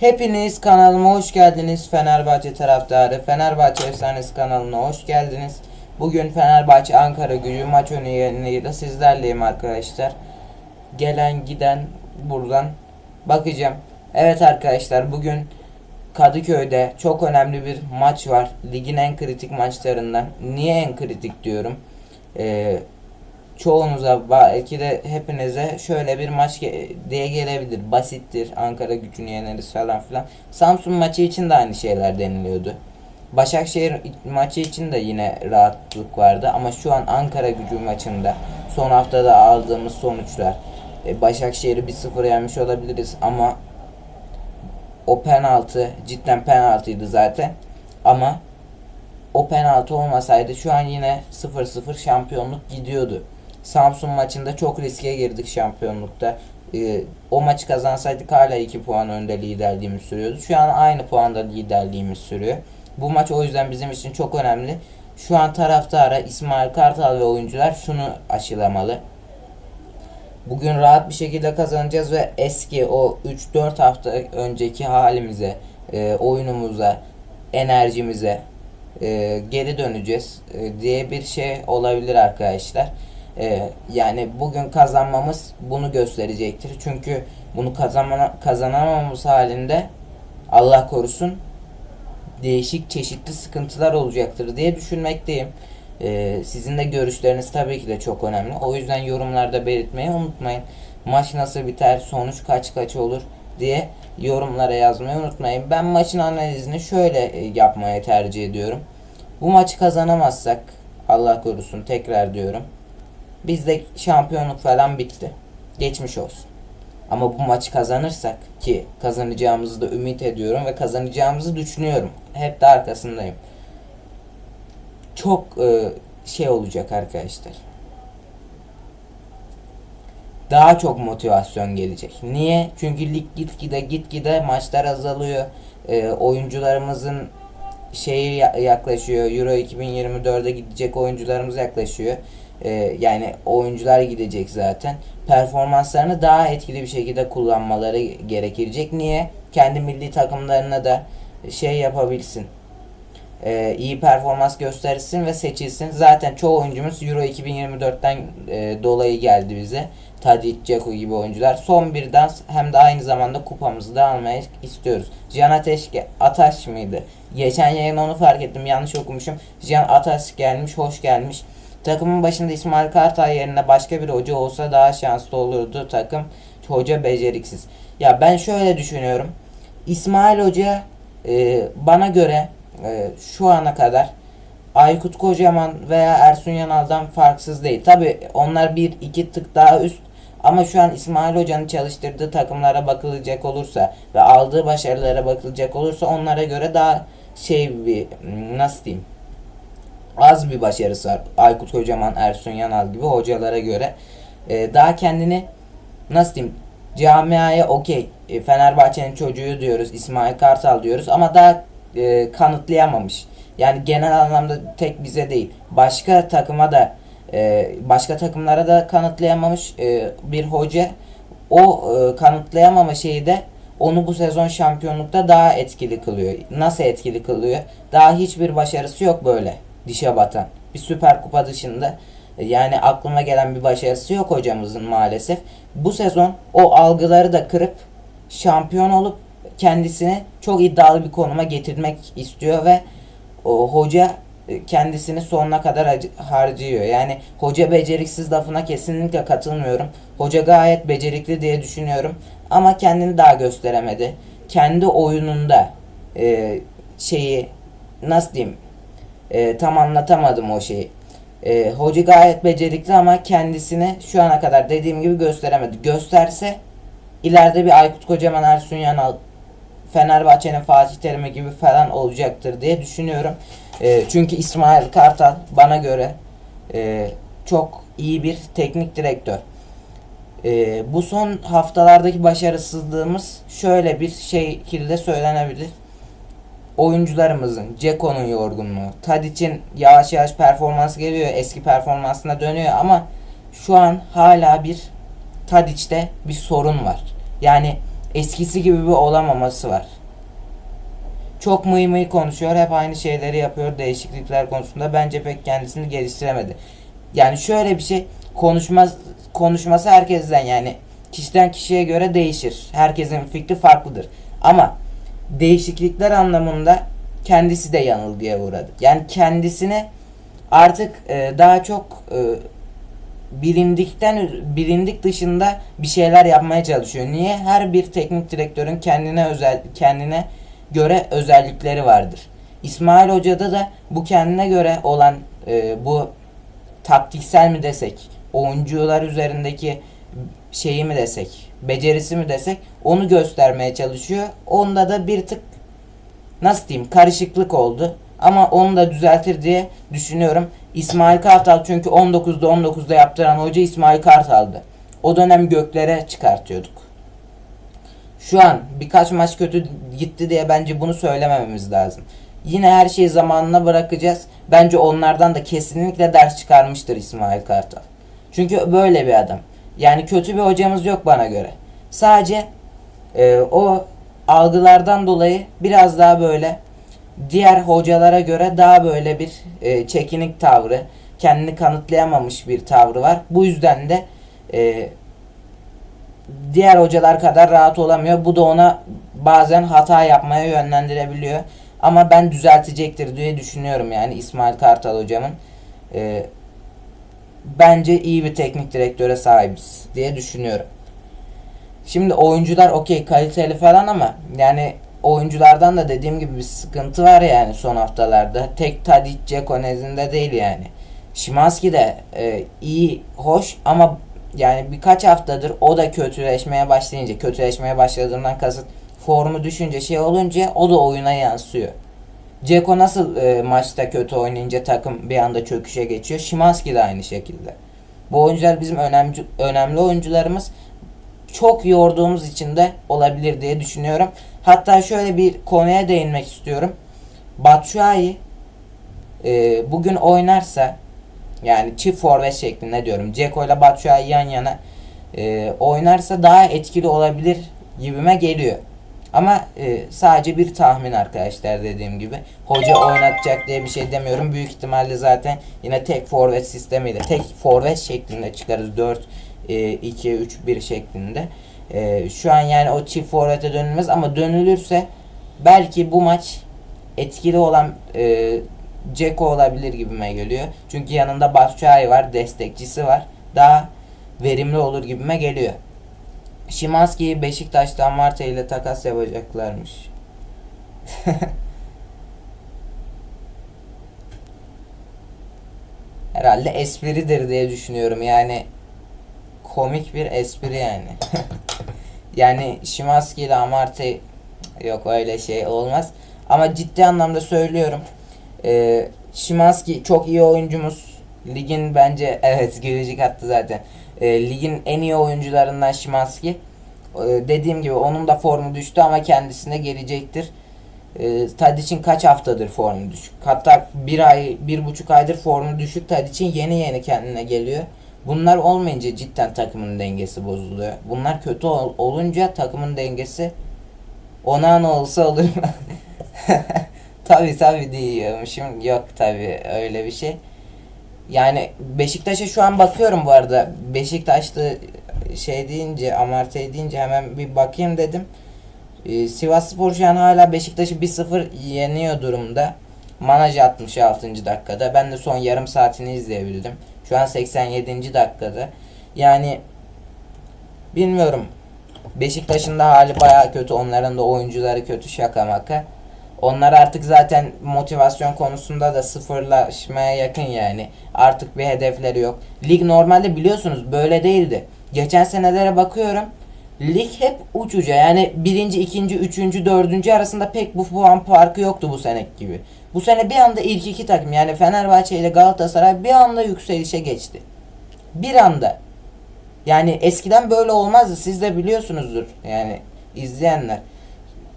Hepiniz kanalıma hoş geldiniz Fenerbahçe taraftarı. Fenerbahçe Efsanesi kanalına hoş geldiniz. Bugün Fenerbahçe Ankara gücü maç öneriyle sizlerleyim arkadaşlar. Gelen giden buradan bakacağım. Evet arkadaşlar bugün Kadıköy'de çok önemli bir maç var. Ligin en kritik maçlarından. Niye en kritik diyorum? Ee, çoğunuza belki de hepinize şöyle bir maç ge- diye gelebilir. Basittir. Ankara gücünü yeneriz falan filan. Samsun maçı için de aynı şeyler deniliyordu. Başakşehir maçı için de yine rahatlık vardı ama şu an Ankara gücü maçında son haftada aldığımız sonuçlar e, Başakşehir'i 1-0 yenmiş olabiliriz ama o penaltı cidden penaltıydı zaten ama o penaltı olmasaydı şu an yine 0-0 şampiyonluk gidiyordu. Samsun maçında çok riske girdik şampiyonlukta. Ee, o maçı kazansaydık hala 2 puan önde liderliğimiz sürüyordu. Şu an aynı puanda liderliğimiz sürüyor. Bu maç o yüzden bizim için çok önemli. Şu an taraftara İsmail Kartal ve oyuncular şunu aşılamalı. Bugün rahat bir şekilde kazanacağız ve eski o 3-4 hafta önceki halimize, e, oyunumuza, enerjimize e, geri döneceğiz e, diye bir şey olabilir arkadaşlar. E, yani bugün kazanmamız bunu gösterecektir. Çünkü bunu kazanma, kazanamamamız halinde Allah korusun değişik çeşitli sıkıntılar olacaktır diye düşünmekteyim. Ee, sizin de görüşleriniz tabii ki de çok önemli. O yüzden yorumlarda belirtmeyi unutmayın. Maç nasıl biter, sonuç kaç kaç olur diye yorumlara yazmayı unutmayın. Ben maçın analizini şöyle e, yapmayı tercih ediyorum. Bu maçı kazanamazsak Allah korusun tekrar diyorum. Bizde şampiyonluk falan bitti. Geçmiş olsun. Ama bu maçı kazanırsak ki kazanacağımızı da ümit ediyorum ve kazanacağımızı düşünüyorum. Hep de arkasındayım. Çok e, şey olacak arkadaşlar. Daha çok motivasyon gelecek. Niye? Çünkü lig gitgide gitgide maçlar azalıyor. E, oyuncularımızın şeyi ya- yaklaşıyor. Euro 2024'e gidecek oyuncularımız yaklaşıyor. Ee, yani oyuncular gidecek zaten. Performanslarını daha etkili bir şekilde kullanmaları gerekecek. Niye? Kendi milli takımlarına da şey yapabilsin. Ee, iyi performans göstersin ve seçilsin. Zaten çoğu oyuncumuz Euro 2024'ten e, dolayı geldi bize. Tadic, Dzeko gibi oyuncular. Son bir dans hem de aynı zamanda kupamızı da almayı istiyoruz. Cihan Ateş Ataş mıydı? Geçen yayın onu fark ettim. Yanlış okumuşum. Cihan Ataş gelmiş, hoş gelmiş. Takımın başında İsmail Kartay yerine başka bir hoca olsa daha şanslı olurdu takım. Hoca beceriksiz. Ya ben şöyle düşünüyorum. İsmail Hoca e, bana göre e, şu ana kadar Aykut Kocaman veya Ersun Yanal'dan farksız değil. Tabi onlar bir iki tık daha üst ama şu an İsmail Hoca'nın çalıştırdığı takımlara bakılacak olursa ve aldığı başarılara bakılacak olursa onlara göre daha şey bir nasıl diyeyim az bir başarısı var. Aykut Kocaman, Ersun Yanal gibi hocalara göre. Ee, daha kendini nasıl diyeyim camiaya okey e, Fenerbahçe'nin çocuğu diyoruz İsmail Kartal diyoruz ama daha e, kanıtlayamamış. Yani genel anlamda tek bize değil başka takıma da e, başka takımlara da kanıtlayamamış e, bir hoca o e, kanıtlayamama şeyi de onu bu sezon şampiyonlukta daha etkili kılıyor. Nasıl etkili kılıyor? Daha hiçbir başarısı yok böyle dişe batan. Bir süper kupa dışında e, yani aklıma gelen bir başarısı yok hocamızın maalesef. Bu sezon o algıları da kırıp şampiyon olup kendisini çok iddialı bir konuma getirmek istiyor ve o hoca e, kendisini sonuna kadar harcıyor. Yani hoca beceriksiz lafına kesinlikle katılmıyorum. Hoca gayet becerikli diye düşünüyorum ama kendini daha gösteremedi. Kendi oyununda e, şeyi nasıl diyeyim e, tam anlatamadım o şeyi. E, hoca gayet becerikli ama kendisini şu ana kadar dediğim gibi gösteremedi. Gösterse ileride bir Aykut Kocaman Ersun Yanal Fenerbahçe'nin Fatih Terim'i gibi falan olacaktır diye düşünüyorum. E, çünkü İsmail Kartal bana göre e, çok iyi bir teknik direktör. E, bu son haftalardaki başarısızlığımız şöyle bir şekilde söylenebilir oyuncularımızın, Ceko'nun yorgunluğu, Tadic'in yavaş yavaş performansı geliyor, eski performansına dönüyor ama şu an hala bir Tadic'te bir sorun var. Yani eskisi gibi bir olamaması var. Çok mıy mıy konuşuyor. Hep aynı şeyleri yapıyor değişiklikler konusunda. Bence pek kendisini geliştiremedi. Yani şöyle bir şey konuşmaz konuşması herkesten yani kişiden kişiye göre değişir. Herkesin fikri farklıdır. Ama değişiklikler anlamında kendisi de yanılgıya uğradı. Yani kendisine artık e, daha çok e, bilindikten bilindik dışında bir şeyler yapmaya çalışıyor. Niye? Her bir teknik direktörün kendine özel kendine göre özellikleri vardır. İsmail Hoca'da da bu kendine göre olan e, bu taktiksel mi desek, oyuncular üzerindeki şeyi mi desek, becerisi mi desek onu göstermeye çalışıyor. Onda da bir tık nasıl diyeyim karışıklık oldu. Ama onu da düzeltir diye düşünüyorum. İsmail Kartal çünkü 19'da 19'da yaptıran hoca İsmail Kartal'dı. O dönem göklere çıkartıyorduk. Şu an birkaç maç kötü gitti diye bence bunu söylemememiz lazım. Yine her şeyi zamanına bırakacağız. Bence onlardan da kesinlikle ders çıkarmıştır İsmail Kartal. Çünkü böyle bir adam. Yani kötü bir hocamız yok bana göre. Sadece e, o algılardan dolayı biraz daha böyle diğer hocalara göre daha böyle bir e, çekinik tavrı, kendini kanıtlayamamış bir tavrı var. Bu yüzden de e, diğer hocalar kadar rahat olamıyor. Bu da ona bazen hata yapmaya yönlendirebiliyor. Ama ben düzeltecektir diye düşünüyorum yani İsmail Kartal hocamın. E, bence iyi bir teknik direktöre sahibiz diye düşünüyorum. Şimdi oyuncular okey kaliteli falan ama yani oyunculardan da dediğim gibi bir sıkıntı var yani son haftalarda. Tek Tadic, Ceko nezdinde değil yani. Şimanski de e, iyi, hoş ama yani birkaç haftadır o da kötüleşmeye başlayınca, kötüleşmeye başladığından kasıt formu düşünce şey olunca o da oyuna yansıyor. Ceko nasıl e, maçta kötü oynayınca takım bir anda çöküşe geçiyor. Şimanski de aynı şekilde. Bu oyuncular bizim önemli önemli oyuncularımız. Çok yorduğumuz için de olabilir diye düşünüyorum. Hatta şöyle bir konuya değinmek istiyorum. Batshuayi e, bugün oynarsa yani çift forvet şeklinde diyorum. Ceko ile Batshuayi yan yana e, oynarsa daha etkili olabilir gibime geliyor. Ama e, sadece bir tahmin arkadaşlar dediğim gibi. Hoca oynatacak diye bir şey demiyorum. Büyük ihtimalle zaten yine tek forvet sistemiyle tek forvet şeklinde çıkarız. 4 e, 2 3 1 şeklinde. E, şu an yani o çift forvete dönülmez ama dönülürse belki bu maç etkili olan e, Ceko olabilir gibime geliyor. Çünkü yanında Batshuayi var, destekçisi var. Daha verimli olur gibime geliyor. Şimanski'yi Beşiktaş'tan Marte ile takas yapacaklarmış. Herhalde espridir diye düşünüyorum. Yani komik bir espri yani. yani Şimanski ile Amarte yok öyle şey olmaz. Ama ciddi anlamda söylüyorum. Ee, Şimanski çok iyi oyuncumuz. Ligin bence evet gülücük attı zaten. Ee, ligin en iyi oyuncularından Şimanski. Ee, dediğim gibi onun da formu düştü ama kendisine gelecektir. Ee, Tadic'in kaç haftadır formu düşük. Hatta bir ay, bir buçuk aydır formu düşük. Tadic'in yeni yeni kendine geliyor. Bunlar olmayınca cidden takımın dengesi bozuluyor. Bunlar kötü ol- olunca takımın dengesi ona ne olsa olur. tabi tabi diyormuşum. Yok tabi öyle bir şey. Yani Beşiktaş'a şu an bakıyorum bu arada. Beşiktaş'ta şey deyince, Amartey deyince hemen bir bakayım dedim. Ee, Sivas Spor şu an hala Beşiktaş'ı 1-0 yeniyor durumda. Manaj 66. dakikada. Ben de son yarım saatini izleyebildim. Şu an 87. dakikada. Yani bilmiyorum. Beşiktaş'ın da hali baya kötü. Onların da oyuncuları kötü şaka maka. Onlar artık zaten motivasyon konusunda da sıfırlaşmaya yakın yani. Artık bir hedefleri yok. Lig normalde biliyorsunuz böyle değildi. Geçen senelere bakıyorum. Lig hep uç uca yani birinci, ikinci, üçüncü, dördüncü arasında pek bu puan farkı yoktu bu sene gibi. Bu sene bir anda ilk iki takım yani Fenerbahçe ile Galatasaray bir anda yükselişe geçti. Bir anda. Yani eskiden böyle olmazdı. Siz de biliyorsunuzdur yani izleyenler.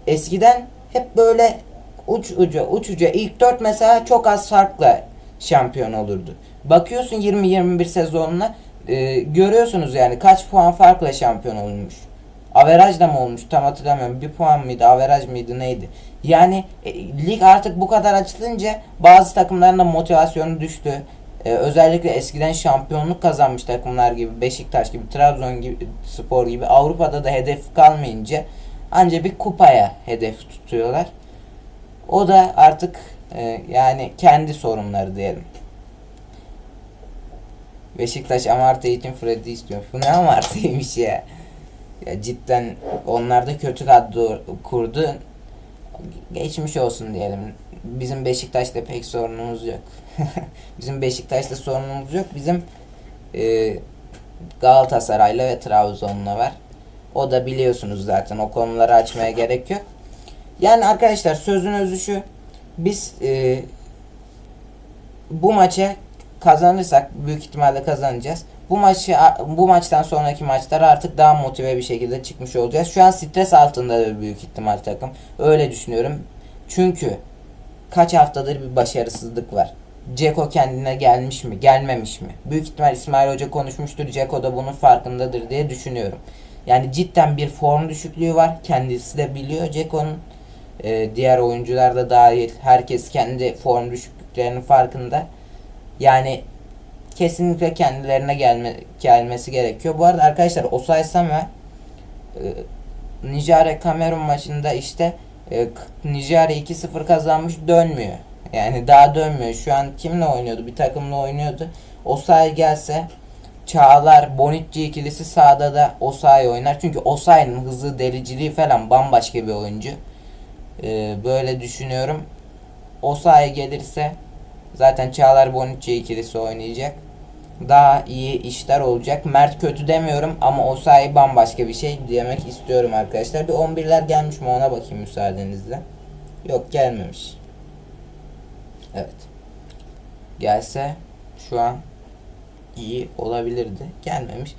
Eskiden hep böyle uç uca uç uca ilk dört mesela çok az farkla şampiyon olurdu. Bakıyorsun 20-21 sezonuna e, görüyorsunuz yani kaç puan farkla şampiyon olmuş. Averaj da mı olmuş tam hatırlamıyorum. Bir puan mıydı averaj mıydı neydi? Yani e, lig artık bu kadar açılınca bazı takımların da motivasyonu düştü. E, özellikle eskiden şampiyonluk kazanmış takımlar gibi Beşiktaş gibi Trabzon gibi Spor gibi Avrupa'da da hedef kalmayınca anca bir kupaya hedef tutuyorlar. O da artık e, yani kendi sorunları diyelim. Beşiktaş Amartya için Freddy istiyor. Bu ne Amartya'ymış ya. Ya cidden onlar da kötü kadro kurdu. Geçmiş olsun diyelim. Bizim Beşiktaş'ta pek sorunumuz yok. bizim Beşiktaş'ta sorunumuz yok. Bizim e, Galatasaray'la ve Trabzon'la var. O da biliyorsunuz zaten. O konuları açmaya gerek yok. Yani arkadaşlar sözün özü şu. Biz e, bu maça kazanırsak büyük ihtimalle kazanacağız. Bu maçı bu maçtan sonraki maçlara artık daha motive bir şekilde çıkmış olacağız. Şu an stres altında da büyük ihtimal takım. Öyle düşünüyorum. Çünkü kaç haftadır bir başarısızlık var. Ceko kendine gelmiş mi, gelmemiş mi? Büyük ihtimal İsmail Hoca konuşmuştur. Ceko da bunun farkındadır diye düşünüyorum. Yani cidden bir form düşüklüğü var. Kendisi de biliyor Ceko'nun. Ee, diğer oyuncular da dahil. Herkes kendi form düşüklüklerinin farkında. Yani kesinlikle kendilerine gelme, gelmesi gerekiyor. Bu arada arkadaşlar Osay Samuel e, Nijerya Kamerun maçında işte e, Nijerya 2-0 kazanmış dönmüyor. Yani daha dönmüyor. Şu an kimle oynuyordu? Bir takımla oynuyordu. Osay gelse Çağlar, Bonucci ikilisi sağda da Osay oynar. Çünkü Osay'ın hızı, deliciliği falan bambaşka bir oyuncu. Ee, böyle düşünüyorum. Osay gelirse zaten Çağlar Bonucci ikilisi oynayacak. Daha iyi işler olacak. Mert kötü demiyorum ama Osay bambaşka bir şey demek istiyorum arkadaşlar. Bir 11'ler gelmiş mi ona bakayım müsaadenizle. Yok gelmemiş. Evet. Gelse şu an iyi olabilirdi. Gelmemiş.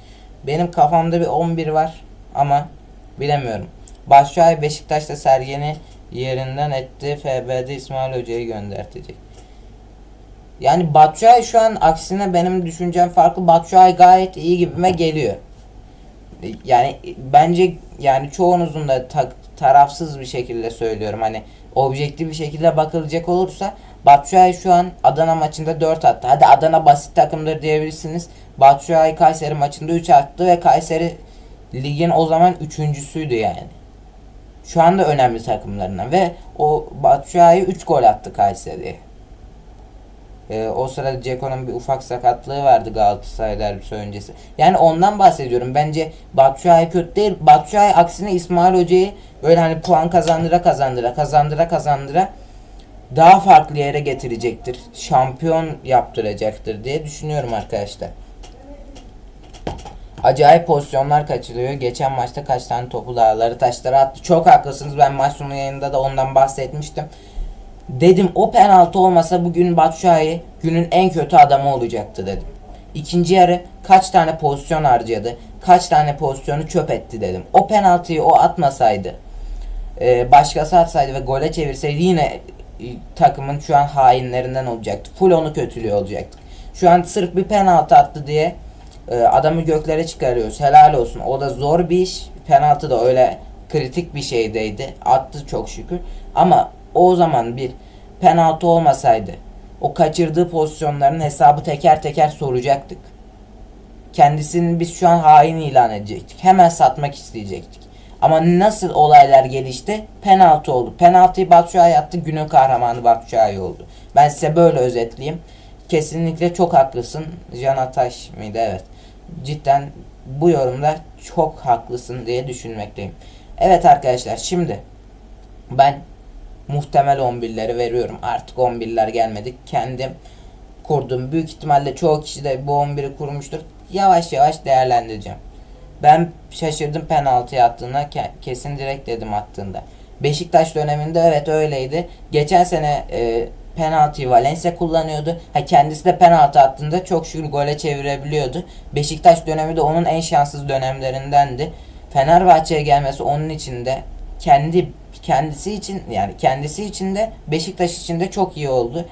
Benim kafamda bir 11 var ama bilemiyorum. Başşuay Beşiktaş'ta Sergen'i yerinden etti. FB'de İsmail Hoca'yı göndertecek. Yani Batshuayi şu an aksine benim düşüncem farklı. Batshuayi gayet iyi gibime geliyor. Yani bence yani çoğunuzun da ta- tarafsız bir şekilde söylüyorum. Hani objektif bir şekilde bakılacak olursa Batshuayi şu an Adana maçında 4 attı. Hadi Adana basit takımdır diyebilirsiniz. Batshuayi Kayseri maçında 3 attı ve Kayseri ligin o zaman üçüncüsüydü yani. Şu anda önemli takımlarından ve o Batshuayi 3 gol attı Kayseri'ye. Ee, o sırada Ceko'nun bir ufak sakatlığı vardı Galatasaray derbisi öncesi. Yani ondan bahsediyorum. Bence Batshuayi kötü değil. Batshuayi aksine İsmail Hoca'yı böyle hani puan kazandıra kazandıra kazandıra kazandıra daha farklı yere getirecektir. Şampiyon yaptıracaktır diye düşünüyorum arkadaşlar. Acayip pozisyonlar kaçırıyor. Geçen maçta kaç tane topu dağları taşlara attı. Çok haklısınız. Ben maç sonu yayında da ondan bahsetmiştim. Dedim o penaltı olmasa bugün Batshuayi günün en kötü adamı olacaktı dedim. İkinci yarı kaç tane pozisyon harcadı, kaç tane pozisyonu çöp etti dedim. O penaltıyı o atmasaydı, e, başkası atsaydı ve gole çevirseydi yine e, takımın şu an hainlerinden olacaktı. Full onu kötülüyor olacaktı. Şu an sırf bir penaltı attı diye e, adamı göklere çıkarıyoruz. Helal olsun. O da zor bir iş. Penaltı da öyle kritik bir şeydeydi. Attı çok şükür. Ama o zaman bir penaltı olmasaydı o kaçırdığı pozisyonların hesabı teker teker soracaktık. Kendisini biz şu an hain ilan edecektik. Hemen satmak isteyecektik. Ama nasıl olaylar gelişti? Penaltı oldu. Penaltıyı Batshuayi attı. Günün kahramanı Batshuayi oldu. Ben size böyle özetleyeyim. Kesinlikle çok haklısın. Can Ataş mıydı? Evet. Cidden bu yorumda çok haklısın diye düşünmekteyim. Evet arkadaşlar şimdi ben muhtemel 11'leri veriyorum. Artık 11'ler gelmedi. Kendim kurdum. Büyük ihtimalle çoğu kişi de bu 11'i kurmuştur. Yavaş yavaş değerlendireceğim. Ben şaşırdım penaltı attığına. Kesin direkt dedim attığında. Beşiktaş döneminde evet öyleydi. Geçen sene e, penaltıyı Valencia kullanıyordu. Ha kendisi de penaltı attığında çok şükür gole çevirebiliyordu. Beşiktaş dönemi de onun en şanssız dönemlerindendi. Fenerbahçe'ye gelmesi onun için de kendi kendisi için yani kendisi için de Beşiktaş için de çok iyi oldu.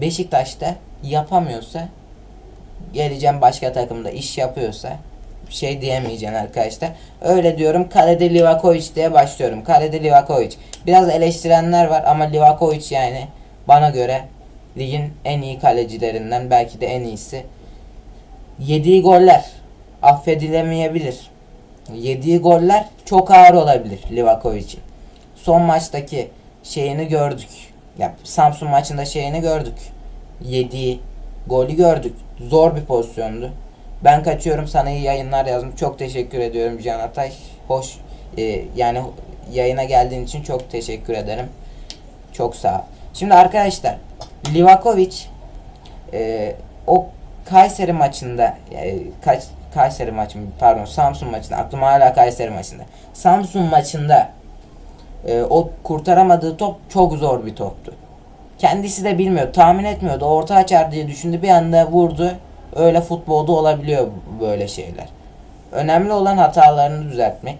Beşiktaş'ta yapamıyorsa geleceğim başka takımda iş yapıyorsa şey diyemeyeceksin arkadaşlar. Öyle diyorum. Kalede Livakovic diye başlıyorum. Kalede Livakovic. Biraz eleştirenler var ama Livakovic yani bana göre ligin en iyi kalecilerinden belki de en iyisi. Yediği goller affedilemeyebilir. Yediği goller çok ağır olabilir Livakovic'in. Son maçtaki şeyini gördük. Ya Samsun maçında şeyini gördük. Yediği golü gördük. Zor bir pozisyondu. Ben kaçıyorum sana iyi yayınlar yazdım. Çok teşekkür ediyorum Can Atay. Hoş e, yani yayına geldiğin için çok teşekkür ederim. Çok sağ ol. Şimdi arkadaşlar Livakovic e, o Kayseri maçında e, kaç Kayseri maçı pardon Samsun maçında aklıma hala Kayseri maçında. Samsun maçında e, o kurtaramadığı top çok zor bir toptu. Kendisi de bilmiyor, tahmin etmiyordu. Orta açar diye düşündü. Bir anda vurdu. Öyle futbolda olabiliyor böyle şeyler. Önemli olan hatalarını düzeltmek.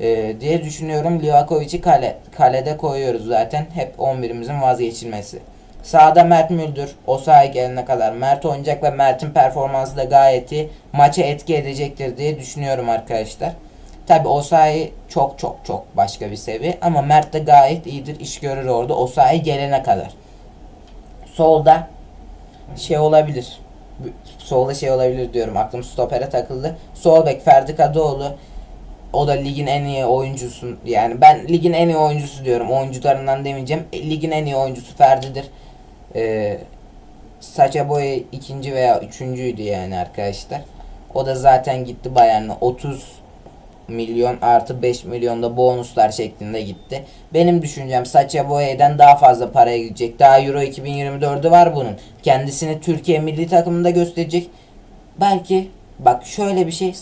E, diye düşünüyorum. Livakovic'i kale, kalede koyuyoruz zaten. Hep 11'imizin vazgeçilmesi. Sağda Mert Müldür. O sahaya gelene kadar Mert oynayacak ve Mert'in performansı da gayet iyi. Maça etki edecektir diye düşünüyorum arkadaşlar. Tabi Osayi çok çok çok başka bir seviye ama Mert de gayet iyidir. iş görür orada Osayi gelene kadar. Solda şey olabilir. Solda şey olabilir diyorum. Aklım stopere takıldı. Sol bek Ferdi Kadıoğlu. O da ligin en iyi oyuncusu. Yani ben ligin en iyi oyuncusu diyorum. Oyuncularından demeyeceğim. E, Ligin en iyi oyuncusu Ferdi'dir. Ee, Saça Boy ikinci veya üçüncüydü yani arkadaşlar. O da zaten gitti Bayern'e 30 milyon artı 5 milyonda bonuslar şeklinde gitti. Benim düşüncem Saça Boya'dan daha fazla paraya gidecek. Daha Euro 2024'ü var bunun. Kendisini Türkiye milli takımında gösterecek. Belki bak şöyle bir şey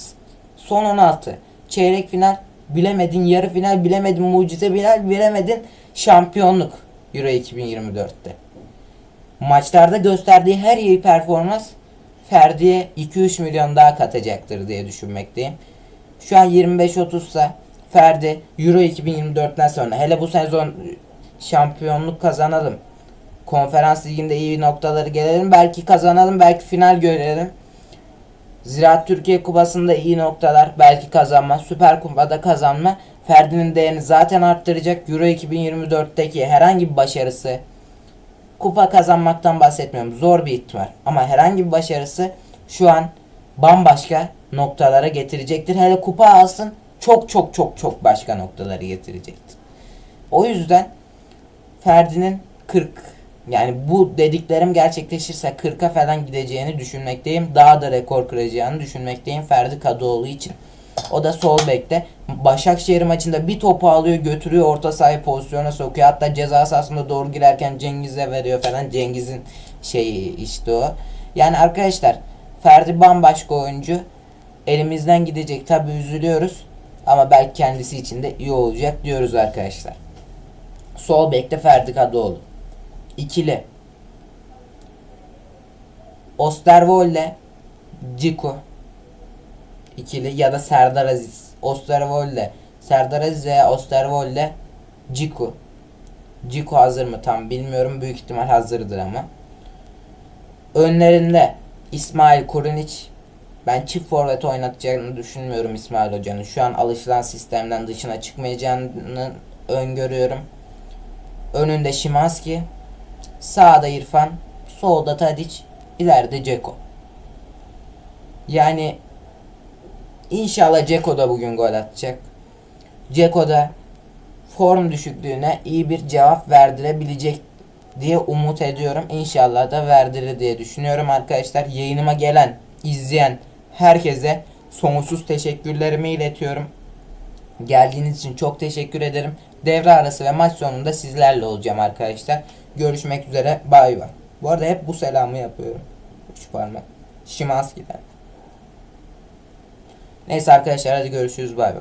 son 16 çeyrek final bilemedin yarı final bilemedin mucize final bilemedin şampiyonluk Euro 2024'te. Maçlarda gösterdiği her iyi performans Ferdi'ye 2-3 milyon daha katacaktır diye düşünmekteyim. Şu an 25-30 ise Ferdi Euro 2024'ten sonra hele bu sezon şampiyonluk kazanalım. Konferans liginde iyi noktaları gelelim. Belki kazanalım, belki final görelim. Ziraat Türkiye Kupası'nda iyi noktalar, belki kazanma, Süper Kupa'da kazanma Ferdi'nin değerini zaten arttıracak. Euro 2024'teki herhangi bir başarısı kupa kazanmaktan bahsetmiyorum. Zor bir ihtimal. Ama herhangi bir başarısı şu an bambaşka noktalara getirecektir. Hele kupa alsın çok çok çok çok başka noktaları getirecektir. O yüzden Ferdi'nin 40 yani bu dediklerim gerçekleşirse 40'a falan gideceğini düşünmekteyim. Daha da rekor kıracağını düşünmekteyim Ferdi Kadıoğlu için. O da sol bekte. Başakşehir maçında bir topu alıyor götürüyor orta sahaya pozisyona sokuyor. Hatta ceza sahasında doğru girerken Cengiz'e veriyor falan. Cengiz'in şeyi işte o. Yani arkadaşlar Ferdi bambaşka oyuncu. Elimizden gidecek tabi üzülüyoruz. Ama belki kendisi için de iyi olacak diyoruz arkadaşlar. Sol bekte Ferdi Kadıoğlu. İkili. Osterwolde Ciku ikili ya da Serdar Aziz. Osterwolde Serdar Aziz veya Osterwolde Ciku. Ciku hazır mı tam bilmiyorum. Büyük ihtimal hazırdır ama. Önlerinde İsmail Kurunic. Ben çift forvet oynatacağını düşünmüyorum İsmail Hoca'nın. Şu an alışılan sistemden dışına çıkmayacağını öngörüyorum. Önünde Şimanski. Sağda İrfan. Solda Tadic. ileride Ceko. Yani İnşallah Ceko da bugün gol atacak. Ceko da form düşüklüğüne iyi bir cevap verdirebilecek diye umut ediyorum. İnşallah da verdirir diye düşünüyorum arkadaşlar. Yayınıma gelen, izleyen herkese sonsuz teşekkürlerimi iletiyorum. Geldiğiniz için çok teşekkür ederim. Devre arası ve maç sonunda sizlerle olacağım arkadaşlar. Görüşmek üzere. Bay bay. Bu arada hep bu selamı yapıyorum. Üç parmak. Şimanski'den. Neyse arkadaşlar hadi görüşürüz bay bay.